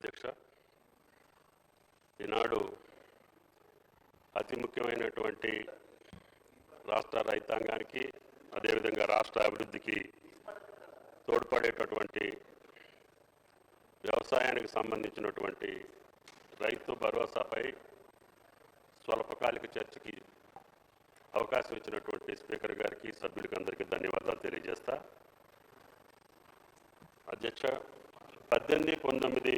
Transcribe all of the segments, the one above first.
అధ్యక్ష. ఈనాడు అతి ముఖ్యమైనటువంటి రాష్ట్ర రైతాంగానికి అదేవిధంగా రాష్ట్ర అభివృద్ధికి తోడ్పడేటటువంటి వ్యవసాయానికి సంబంధించినటువంటి రైతు భరోసాపై స్వల్పకాలిక చర్చకి అవకాశం ఇచ్చినటువంటి స్పీకర్ గారికి సభ్యులకి అందరికీ ధన్యవాదాలు తెలియజేస్తా. అధ్యక్ష పద్దెనిమిది పంతొమ్మిది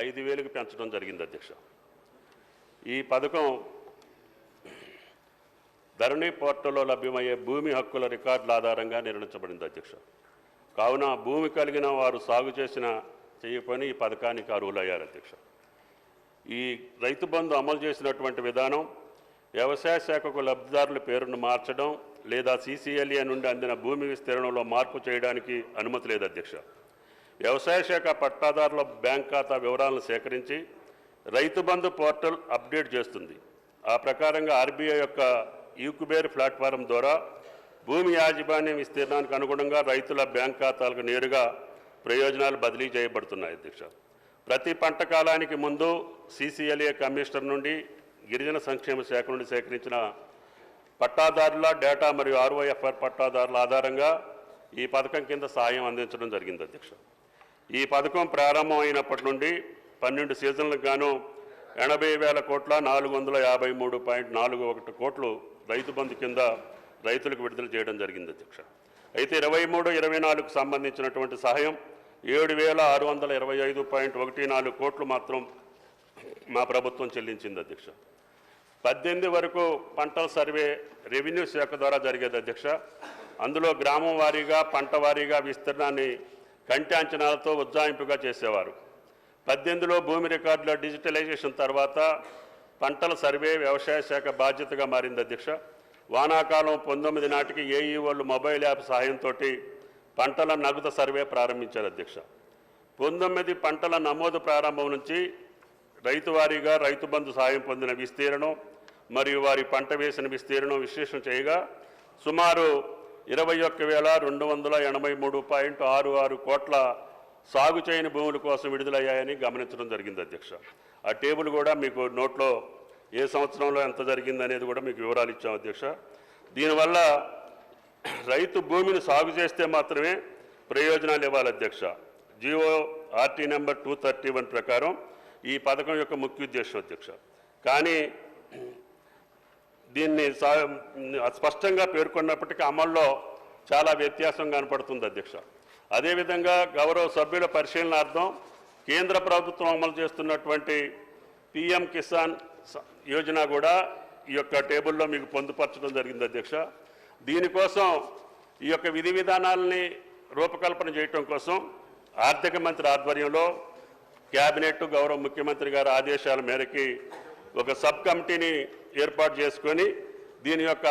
ఐదు వేలకు పెంచడం జరిగింది అధ్యక్ష. ఈ పథకం ధరణి పోర్టల్లో లభ్యమయ్యే భూమి హక్కుల రికార్డుల ఆధారంగా నిర్ణయించబడింది అధ్యక్ష. కావున భూమి కలిగిన వారు సాగు చేసిన చేయకొని ఈ పథకానికి అర్హులయ్యారు అధ్యక్ష. ఈ రైతు బంధు అమలు చేసినటువంటి విధానం వ్యవసాయ శాఖకు లబ్ధిదారుల పేరును మార్చడం లేదా సీసీఎల్ఏ నుండి అందిన భూమి విస్తీర్ణంలో మార్పు చేయడానికి అనుమతి లేదు అధ్యక్ష. వ్యవసాయ శాఖ పట్టాదారుల బ్యాంక్ ఖాతా వివరాలను సేకరించి రైతు బంధు పోర్టల్ అప్డేట్ చేస్తుంది. ఆ ప్రకారంగా ఆర్బీఐ యొక్క యూకుబేర్ ప్లాట్ఫారం ద్వారా భూమి యాజమాన్యం విస్తీర్ణానికి అనుగుణంగా రైతుల బ్యాంక్ ఖాతాలకు నేరుగా ప్రయోజనాలు బదిలీ చేయబడుతున్నాయి అధ్యక్ష. ప్రతి పంట కాలానికి ముందు సీసీఎల్ఏ కమిషనర్ నుండి గిరిజన సంక్షేమ శాఖ నుండి సేకరించిన పట్టాదారుల డేటా మరియు ఆర్ఓఎఫ్ఆర్ పట్టాదారుల ఆధారంగా ఈ పథకం కింద సాయం అందించడం జరిగింది అధ్యక్ష. ఈ పథకం ప్రారంభం అయినప్పటి నుండి పన్నెండు సీజన్లకు గాను ఎనభై వేల కోట్ల నాలుగు వందల యాభై మూడు పాయింట్ నాలుగు ఒకటి కోట్లు రైతు బంధు కింద రైతులకు విడుదల చేయడం జరిగింది అధ్యక్ష. అయితే ఇరవై మూడు ఇరవై నాలుగుకు సంబంధించినటువంటి సహాయం ఏడు వేల ఆరు వందల ఇరవై ఐదు పాయింట్ ఒకటి నాలుగు కోట్లు మాత్రం మా ప్రభుత్వం చెల్లించింది అధ్యక్ష. పద్దెనిమిది వరకు పంటల సర్వే రెవెన్యూ శాఖ ద్వారా జరిగేది అధ్యక్ష. అందులో గ్రామం వారీగా పంట వారీగా విస్తీర్ణాన్ని కంటి అంచనాలతో ఉజ్జాయింపుగా చేసేవారు. పద్దెనిమిదిలో భూమి రికార్డుల డిజిటలైజేషన్ తర్వాత పంటల సర్వే వ్యవసాయ శాఖ బాధ్యతగా మారింది అధ్యక్ష. వానాకాలం పంతొమ్మిది నాటికి ఏఈఓలు మొబైల్ యాప్ సహాయంతో పంటల నగదు సర్వే ప్రారంభించారు అధ్యక్ష. పంతొమ్మిది పంటల నమోదు ప్రారంభం నుంచి రైతు వారీగా రైతు బంధు సాయం పొందిన విస్తీర్ణం మరియు వారి పంట వేసిన విస్తీర్ణం విశ్లేషణ చేయగా సుమారు ఇరవై ఒక్క వేల రెండు వందల ఎనభై మూడు పాయింట్ ఆరు ఆరు కోట్ల సాగు చేయని భూముల కోసం విడుదలయ్యాయని గమనించడం జరిగింది అధ్యక్ష. ఆ టేబుల్ కూడా మీకు నోట్లో ఏ సంవత్సరంలో ఎంత జరిగింది అనేది కూడా మీకు వివరాలు ఇచ్చాం అధ్యక్ష. దీనివల్ల రైతు భూమిని సాగు చేస్తే మాత్రమే ప్రయోజనాలు ఇవ్వాలి అధ్యక్ష. G O RT number two thirty one ప్రకారం ఈ పథకం యొక్క ముఖ్య ఉద్దేశం అధ్యక్ష. కానీ దీన్ని సా- స్పష్టంగా పేర్కొన్నప్పటికీ అమల్లో చాలా వ్యత్యాసం కనపడుతుంది అధ్యక్ష. అదేవిధంగా గౌరవ సభ్యుల పరిశీలనార్థం కేంద్ర ప్రభుత్వం అమలు చేస్తున్నటువంటి పిఎం కిసాన్ యోజన కూడా ఈ యొక్క టేబుల్లో మీకు పొందుపరచడం జరిగింది అధ్యక్ష. దీనికోసం ఈ యొక్క విధి విధానాలని రూపకల్పన చేయటం కోసం ఆర్థిక మంత్రి ఆధ్వర్యంలో క్యాబినెట్ గౌరవ ముఖ్యమంత్రి గారి ఆదేశాల మేరకి ఒక సబ్ కమిటీని ఏర్పాటు చేసుకొని దీని యొక్క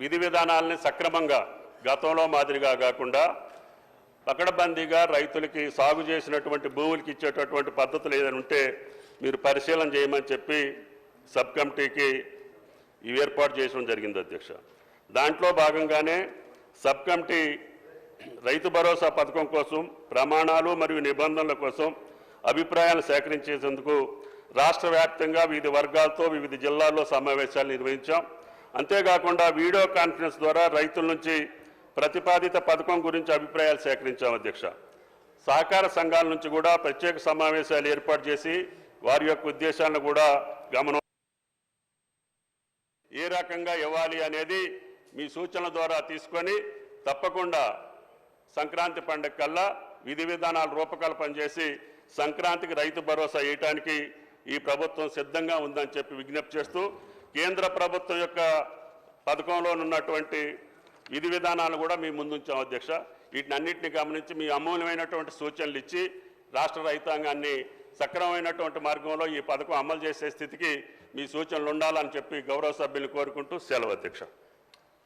విధి విధానాలని సక్రమంగా గతంలో మాదిరిగా కాకుండా పకడబందీగా రైతులకి సాగు చేసినటువంటి భూములకి ఇచ్చేటటువంటి పద్ధతులు ఏదైనా ఉంటే మీరు పరిశీలన చేయమని చెప్పి సబ్ కమిటీకి ఇవి ఏర్పాటు చేయడం జరిగింది అధ్యక్ష. దాంట్లో భాగంగానే సబ్ కమిటీ రైతు భరోసా పథకం కోసం ప్రమాణాలు మరియు నిబంధనల కోసం అభిప్రాయాలు సేకరించేందుకు రాష్ట్ర వ్యాప్తంగా వివిధ వర్గాలతో వివిధ జిల్లాల్లో సమావేశాలు నిర్వహించాం. అంతేకాకుండా వీడియో కాన్ఫరెన్స్ ద్వారా రైతుల నుంచి ప్రతిపాదిత పథకం గురించి అభిప్రాయాలు సేకరించాం అధ్యక్ష. సహకార సంఘాల నుంచి కూడా ప్రత్యేక సమావేశాలు ఏర్పాటు చేసి వారి యొక్క ఉద్దేశాలను కూడా గమనం ఏ రకంగా ఇవ్వాలి అనేది మీ సూచనల ద్వారా తీసుకొని తప్పకుండా సంక్రాంతి పండుగ కల్లా విధి విధానాలు రూపకల్పన చేసి సంక్రాంతికి రైతు భరోసా వేయటానికి ఈ ప్రభుత్వం సిద్ధంగా ఉందని చెప్పి విజ్ఞప్తి చేస్తూ కేంద్ర ప్రభుత్వం యొక్క పథకంలో ఉన్నటువంటి విధి విధానాలు కూడా మీ ముందుంచాం అధ్యక్ష. వీటిని అన్నింటినీ గమనించి మీ అమూల్యమైనటువంటి సూచనలు ఇచ్చి రాష్ట్ర రైతాంగాన్ని సక్రమమైనటువంటి మార్గంలో ఈ పథకం అమలు చేసే స్థితికి మీ సూచనలు ఉండాలని చెప్పి గౌరవ సభ్యులు కోరుకుంటూ సెలవు అధ్యక్ష.